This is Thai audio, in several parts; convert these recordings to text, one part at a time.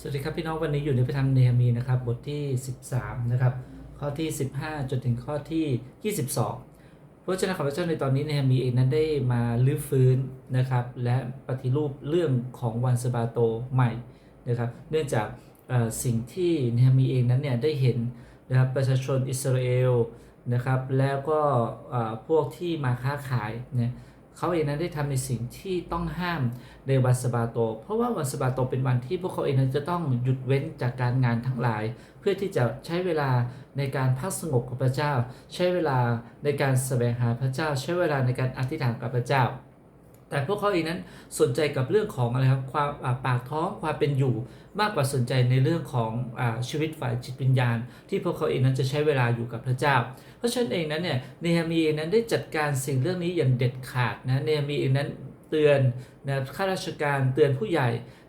สวัสดีครับพี่น้องวันนี้อยู่ในพระธรรมเนหมีนะครับบทที่ 13นะครับข้อที่ 15 จนถึงข้อที่ 22 พระเจ้าของพระเจ้าในตอนนี้เนหมีเองนั้นได้มาลื้อฟื้นนะครับและปฏิรูปเรื่องของวันสบาโตใหม่นะครับเนื่องจากสิ่งที่เนหมีเองนั้นเนี่ยได้เห็นนะครับประชาชนอิสราเอลนะครับแล้วก็พวกที่มาค้าขายเนี่ย เขาเองนั้นได้ทำในสิ่งที่ต้องห้ามในวันสะบาโต เพราะว่าวันสะบาโตเป็นวันที่พวกเขาเองนั้นจะต้องหยุดเว้นจากการงานทั้งหลาย เพื่อที่จะใช้เวลาในการพักสงบกับพระเจ้า ใช้เวลาในการแสวงหาพระเจ้า ใช้เวลาในการอธิษฐานกับพระเจ้า แต่พวกเขาเองนั้นสนใจกับเรื่องของอะไรครับความปากท้องความเป็นอยู่ มากกว่าสนใจในเรื่องของอชีวิตฝ่ายจิตวิญญาณ ที่พวกเขาเองนั้นจะใช้เวลาอยู่กับพระเจ้า เพราะฉะนั้นเองนั้นเนี่ยเนฮามีเองนั้นได้จัดการสิ่งเรื่องนี้อย่างเด็ดขาดนะเนฮามีเองนั้นเตือนนะข้าราชการเตือนผู้ใหญ่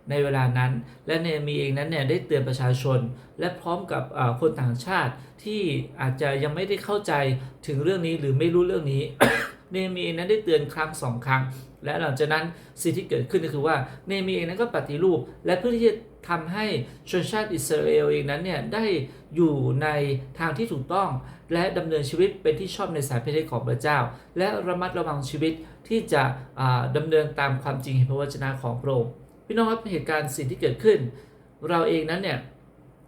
ในเวลานั้น และเนมีเองนั้นเนี่ยได้เตือนประชาชน และพร้อมกับคนต่างชาติที่อาจจะยังไม่ได้เข้าใจถึงเรื่องนี้หรือไม่รู้เรื่องนี้ เนมีเองนั้นได้เตือนครั้งสองครั้ง และหลังจากนั้นสิ่งที่เกิดขึ้นก็คือว่าเนมีเองนั้นก็ปฏิรูป และเพื่อที่จะทำให้ชนชาติอิสราเอลเองนั้นเนี่ยได้อยู่ในทางที่ถูกต้อง และดำเนินชีวิตเป็นที่ชอบในสายพระทัยของพระเจ้า และระมัดระวังชีวิตที่จะอ่าดำเนินตามความจริงแห่งพระวจนะของพระองค์พี่น้องครับเหตุการณ์สิ่งที่เกิดขึ้น เราเองนั้นเนี่ย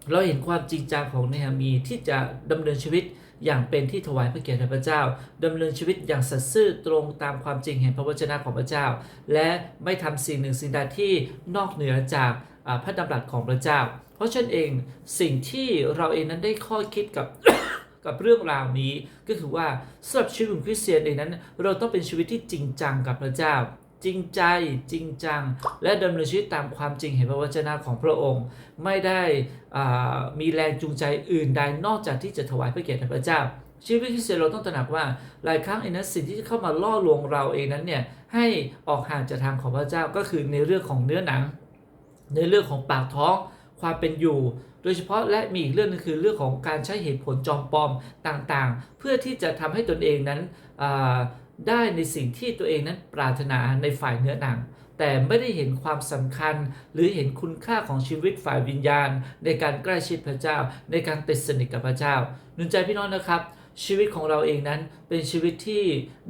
เราเห็นความจริงจังของเนฮามีที่จะดำเนินชีวิตอย่างเป็นที่ถวายพระเกียรติแด่พระเจ้าดำเนินชีวิตอย่างสัตย์ซื่อตรงตามความจริงแห่งพระวจนะของพระเจ้า และไม่ทำสิ่งหนึ่งสิ่งใดที่นอกเหนือจากพระดำรัสของพระเจ้า เพราะฉะนั้นเองสิ่งที่เราเองนั้นได้ข้อคิดกับกับเรื่องราวนี้ก็คือว่าสำหรับชีวิตของคริสเตียนเองนั้น เราต้องเป็นชีวิตที่จริงจังกับพระเจ้า จริงใจจริงจัง และดำเนินชีวิตตามความจริงเห็นพระวจนะของพระองค์ ไม่ได้มีแรงจูงใจอื่นใดนอกจากที่จะถวายพระเกียรติแด่พระเจ้า ชีวิตคริสเตียนเราต้องตระหนักว่าหลายครั้งเองนั้นสิ่งที่เข้ามาล่อลวงเราเองนั้นเนี่ยให้ออกห่างจากทางของพระเจ้าก็คือในเรื่องของเนื้อหนัง ในเรื่องของปากท้อง ความเป็นอยู่ โดยเฉพาะและมีอีกเรื่องนึงคือเรื่องของการใช้เหตุผลจอมปลอมต่างๆ เพื่อที่จะทำให้ตนเองนั้นได้ในสิ่งที่ตัวเองนั้นปรารถนาในฝ่ายเนื้อหนัง แต่ไม่ได้เห็นความสำคัญ หรือเห็นคุณค่าของชีวิตฝ่ายวิญญาณ ในการใกล้ชิดพระเจ้า ในการติดสนิทกับพระเจ้าหนุนใจพี่น้องนะครับชีวิตของเราเองนั้นเป็นชีวิตที่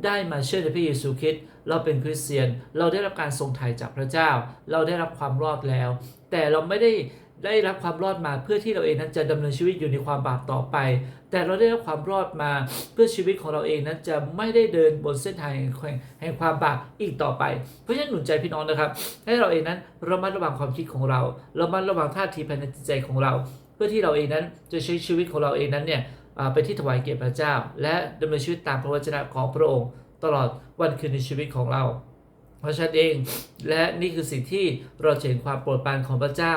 ได้มาเชื่อในพระเยซูคริสต์เราเป็นคริสเตียน เราได้รับการทรงไถ่จากพระเจ้า เราได้รับความรอดแล้ว แต่เราไม่ได้ ได้รับความรอดมาเพื่อที่เราเองนั้นจะดำเนินชีวิตอยู่ในความบาปต่อไป แต่เราได้รับความรอดมาเพื่อชีวิตของเราเองนั้นจะไม่ได้เดินบนเส้นทางแห่งความบาปอีกต่อไป เพราะฉะนั้นหนุนใจพี่น้องนะครับ ให้เราเองนั้นระมัดระวังความคิดของเราระมัดระวังท่าทีภายในจิตใจของเรา เพื่อที่เราเองนั้นจะใช้ชีวิตของเราเองนั้นเนี่ยอ่าเป็นที่ถวายเกียรติพระเจ้า และดำเนินชีวิตตามพระวจนะของพระองค์ ตลอดวันคืนในชีวิตของเรา เพราะฉะนั้นเอง และนี่คือสิ่งที่เราเห็นความโปรดปรานของพระเจ้า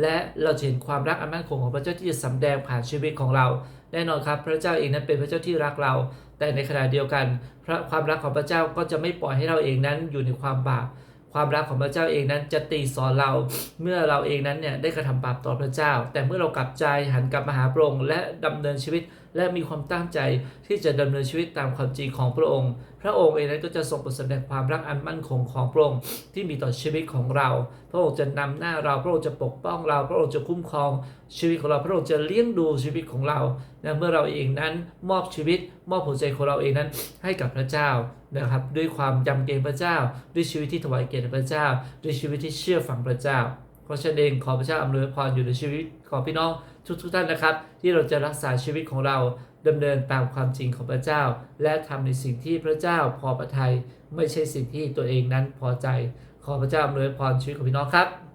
และเราจะเห็นความรักอันมั่นคงของพระเจ้าที่จะสำแดงผ่านชีวิตของเรา แน่นอนครับ พระเจ้าเองนั้นเป็นพระเจ้าที่รักเรา แต่ในขณะเดียวกัน พระความรักของพระเจ้าก็จะไม่ปล่อยให้เราเองนั้นอยู่ในความบาปความรักของพระเจ้าเองนั้นจะตีสอนเราเมื่อเราเองนั้นเนี่ยได้กระทำบาปต่อพระเจ้า แต่เมื่อเรากลับใจหันกลับมาหาพระองค์และดำเนินชีวิต และมีความตั้งใจที่จะดำเนินชีวิตตามความจริงของพระองค์ พระองค์เองนั้นก็จะทรงประแสดงความรักอันมั่นคงของพระองค์ที่มีต่อชีวิตของเรา พระองค์จะนำหน้าเรา พระองค์จะปกป้องเรา พระองค์จะคุ้มครองชีวิตของเรา พระองค์จะเลี้ยงดูชีวิตของเราและเมื่อเราเองนั้นมอบชีวิต มอบหัวใจของเราเองนั้นให้กับพระเจ้านะครับด้วยความยำเกรงพระเจ้า ด้วยชีวิตที่ถวายเกียรติพระเจ้า ด้วยชีวิตที่เชื่อฟังพระเจ้า ราะฉะนั้นเองขอพระเจ้าอำนวยพรอยู่ในชีวิตของพี่น้องทุกๆท่านนะครับ ที่เราจะรักษาชีวิตของเราดำเนินตามความจริงของพระเจ้า และทำในสิ่งที่พระเจ้าพอพระทัยไม่ใช่สิ่งที่ตัวเองนั้นพอใจ ขอพระเจ้าอำนวยพรชีวิตของพี่น้องครับ